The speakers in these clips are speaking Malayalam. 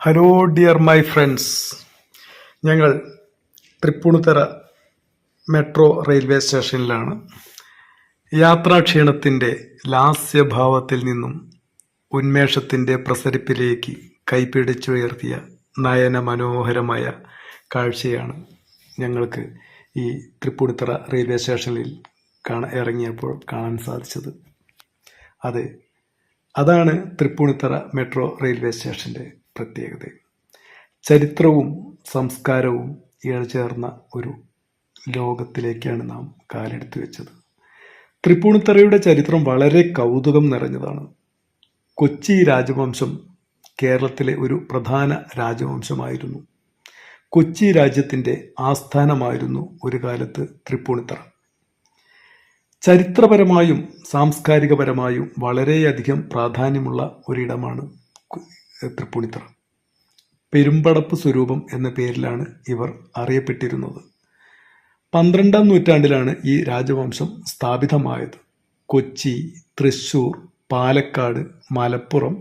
ഹലോ ഡിയർ മൈ ഫ്രണ്ട്സ് ഞങ്ങൾ തൃപ്പൂണിത്തറ മെട്രോ റെയിൽവേ സ്റ്റേഷനിലാണ്. യാത്രാക്ഷീണത്തിന്റെ ലാസ്യഭാവത്തിൽ നിന്നും ഉന്മേഷത്തിന്റെ പ്രസരിപ്പിലേക്ക് കൈപിടിച്ചുയർത്തിയ നയന മനോഹരമായ കാഴ്ചയാണ് ഞങ്ങൾക്ക് ഈ തൃപ്പൂണിത്തറ റെയിൽവേ സ്റ്റേഷനിൽ കാണാൻ ഇറങ്ങിയപ്പോൾ കാണാൻ സാധിച്ചത്. അത് അതാണ് തൃപ്പൂണിത്തറ മെട്രോ റെയിൽവേ സ്റ്റേഷന്റെ പ്രത്യേകത. ചരിത്രവും സംസ്കാരവും ഇഴചേർന്ന ഒരു ലോകത്തിലേക്കാണ് നാം കാലെടുത്തു വെച്ചത്. തൃപ്പൂണിത്തറയുടെ ചരിത്രം വളരെ കൗതുകം നിറഞ്ഞതാണ്. കൊച്ചി രാജവംശം കേരളത്തിലെ ഒരു പ്രധാന രാജവംശമായിരുന്നു. കൊച്ചി രാജ്യത്തിന്റെ ആസ്ഥാനമായിരുന്നു ഒരു കാലത്ത് തൃപ്പൂണിത്തറ. ചരിത്രപരമായും സാംസ്കാരികപരമായും വളരെയധികം പ്രാധാന്യമുള്ള ഒരിടമാണ് തൃപ്പൂണിത്തറ. പെരുമ്പടപ്പ് സ്വരൂപം എന്ന പേരിലാണ് ഇവർ അറിയപ്പെട്ടിരുന്നത്. പന്ത്രണ്ടാം നൂറ്റാണ്ടിലാണ് ഈ രാജവംശം സ്ഥാപിതമായത്. കൊച്ചി തൃശൂർ പാലക്കാട് മലപ്പുറം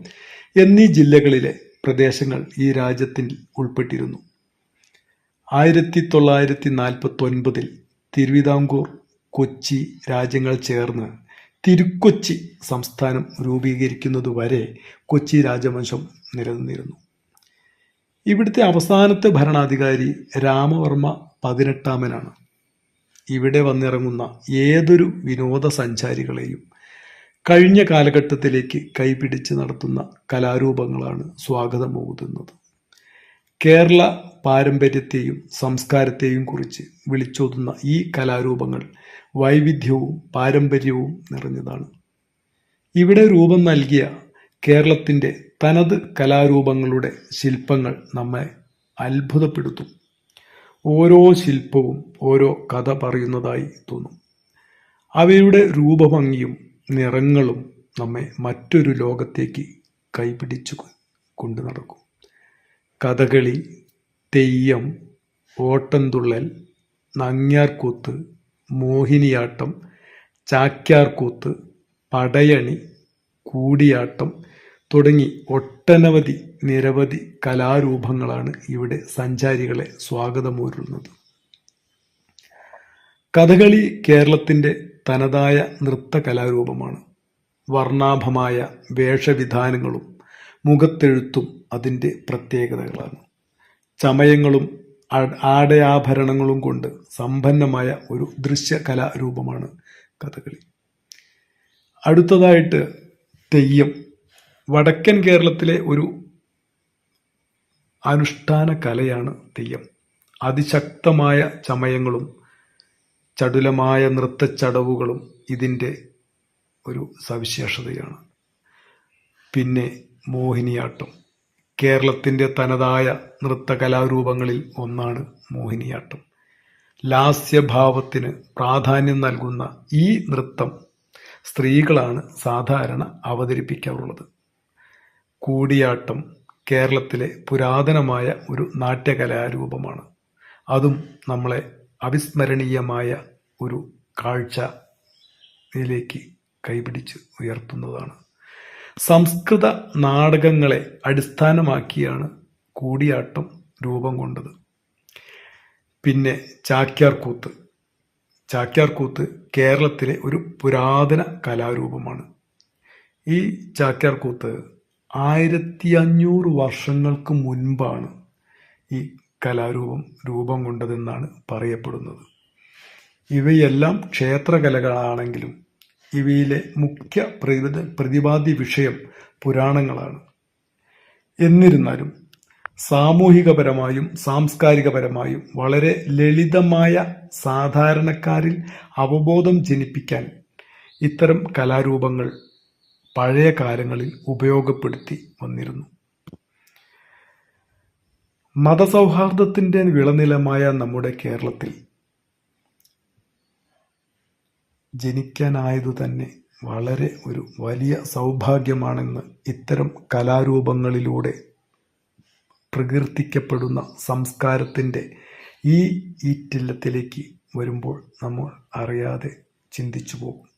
എന്നീ ജില്ലകളിലെ പ്രദേശങ്ങൾ ഈ രാജ്യത്തിൽ ഉൾപ്പെട്ടിരുന്നു. ആയിരത്തി തൊള്ളായിരത്തി നാൽപ്പത്തി ഒൻപതിൽ തിരുവിതാംകൂർ കൊച്ചി രാജ്യങ്ങൾ ചേർന്ന് തിരുക്കൊച്ചി സംസ്ഥാനം രൂപീകരിക്കുന്നതുവരെ കൊച്ചി രാജവംശം നിലനിന്നിരുന്നു. ഇവിടുത്തെ അവസാനത്തെ ഭരണാധികാരി രാമവർമ്മ പതിനെട്ടാമനാണ്. ഇവിടെ വന്നിറങ്ങുന്ന ഏതൊരു വിനോദസഞ്ചാരികളെയും കഴിഞ്ഞ കാലഘട്ടത്തിലേക്ക് കൈപിടിച്ച് നടത്തുന്ന കലാരൂപങ്ങളാണ് സ്വാഗതം ഓതുന്നത് കേരള പാരമ്പര്യത്തെയും സംസ്കാരത്തെയും കുറിച്ച് വിളിച്ചോതുന്ന ഈ കലാരൂപങ്ങൾ വൈവിധ്യവും പാരമ്പര്യവും നിറഞ്ഞതാണ്. ഇവിടെ രൂപം നൽകിയ കേരളത്തിന്റെ തനത് കലാരൂപങ്ങളുടെ ശില്പങ്ങൾ നമ്മെ അത്ഭുതപ്പെടുത്തും. ഓരോ ശില്പവും ഓരോ കഥ പറയുന്നതായി തോന്നും. അവയുടെ രൂപഭംഗിയും നിറങ്ങളും നമ്മെ മറ്റൊരു ലോകത്തേക്ക് കൈപിടിച്ചു കൊണ്ടു നടക്കും. കഥകളി തെയ്യം ഓട്ടംതുള്ളൽ നങ്ങ്യാർകൂത്ത് മോഹിനിയാട്ടം ചാക്യാർകൂത്ത് പടയണി കൂടിയാട്ടം തുടങ്ങി ഒട്ടനവധി നിരവധി കലാരൂപങ്ങളാണ് ഇവിടെ സഞ്ചാരികളെ സ്വാഗതമൂരുന്നത്. കഥകളി കേരളത്തിന്റെ തനതായ നൃത്ത കലാരൂപമാണ് വർണാഭമായ വേഷവിധാനങ്ങളും മുഖത്തെഴുത്തും അതിന്റെ പ്രത്യേകതകളാണ്. ചമയങ്ങളും ആടയാഭരണങ്ങളും കൊണ്ട് സമ്പന്നമായ ഒരു ദൃശ്യ കലാരൂപമാണ് കഥകളി. അടുത്തതായിട്ട് തെയ്യം. വടക്കൻ കേരളത്തിലെ ഒരു അനുഷ്ഠാന കലയാണ് തെയ്യം. അതിശക്തമായ ചമയങ്ങളും ചടുലമായ നൃത്തച്ചടവുകളും ഇതിന്റെ ഒരു സവിശേഷതയാണ്. പിന്നെ മോഹിനിയാട്ടം. കേരളത്തിന്റെ തനതായ നൃത്തകലാരൂപങ്ങളിൽ ഒന്നാണ് മോഹിനിയാട്ടം. ലാസ്യഭാവത്തിന് പ്രാധാന്യം നൽകുന്ന ഈ നൃത്തം സ്ത്രീകളാണ് സാധാരണ അവതരിപ്പിക്കാറുള്ളത്. കൂടിയാട്ടം കേരളത്തിലെ പുരാതനമായ ഒരു നാട്യകലാരൂപമാണ്. അതും നമ്മളെ അവിസ്മരണീയമായ ഒരു കാഴ്ചയിലേക്ക് കൈപിടിച്ച് ഉയർത്തുന്നതാണ്. സംസ്കൃത നാടകങ്ങളെ അടിസ്ഥാനമാക്കിയാണ് കൂടിയാട്ടം രൂപം കൊണ്ടത്. പിന്നെ ചാക്യാർകൂത്ത്. ചാക്യാർകൂത്ത് കേരളത്തിലെ ഒരു പുരാതന കലാരൂപമാണ്. ഈ ചാക്യാർകൂത്ത് ആയിരത്തി അഞ്ഞൂറ് വർഷങ്ങൾക്ക് മുൻപാണ് ഈ കലാരൂപം രൂപം കൊണ്ടതെന്നാണ് പറയപ്പെടുന്നത്. ഇവയെല്ലാം ക്ഷേത്രകലകളാണെങ്കിലും ഇവയിലെ മുഖ്യ പ്രതി പ്രതിപാദ്യ വിഷയം പുരാണങ്ങളാണ്. എന്നിരുന്നാലും സാമൂഹികപരമായും സാംസ്കാരികപരമായും വളരെ ലളിതമായ സാധാരണക്കാരിൽ അവബോധം ജനിപ്പിക്കാൻ ഇത്തരം കലാരൂപങ്ങൾ പഴയ കാലങ്ങളിൽ ഉപയോഗപ്പെടുത്തി വന്നിരുന്നു. മതസൗഹാർദ്ദത്തിന്റെ വിളനിലമായ നമ്മുടെ കേരളത്തിൽ ജനിക്കാനായതു തന്നെ വളരെ ഒരു വലിയ സൗഭാഗ്യമാണെന്ന് ഇത്തരം കലാരൂപങ്ങളിലൂടെ പ്രകീർത്തിക്കപ്പെടുന്ന സംസ്കാരത്തിന്റെ ഈ ഈറ്റില്ലത്തിലേക്ക് വരുമ്പോൾ നമ്മൾ അറിയാതെ ചിന്തിച്ചു പോകും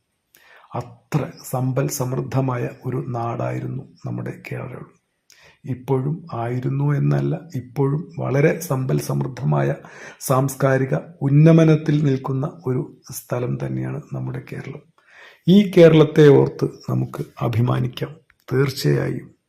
അത്ര സമ്പൽ സമൃദ്ധമായ ഒരു നാടായിരുന്നു നമ്മുടെ കേരളം. ഇപ്പോഴും ആയിരുന്നു എന്നല്ല ഇപ്പോഴും വളരെ സമ്പൽ സമൃദ്ധമായ സാംസ്കാരിക ഉന്നമനത്തിൽ നിൽക്കുന്ന ഒരു സ്ഥലം തന്നെയാണ് നമ്മുടെ കേരളം. ഈ കേരളത്തെ ഓർത്ത് നമുക്ക് അഭിമാനിക്കാം. തീർച്ചയായും.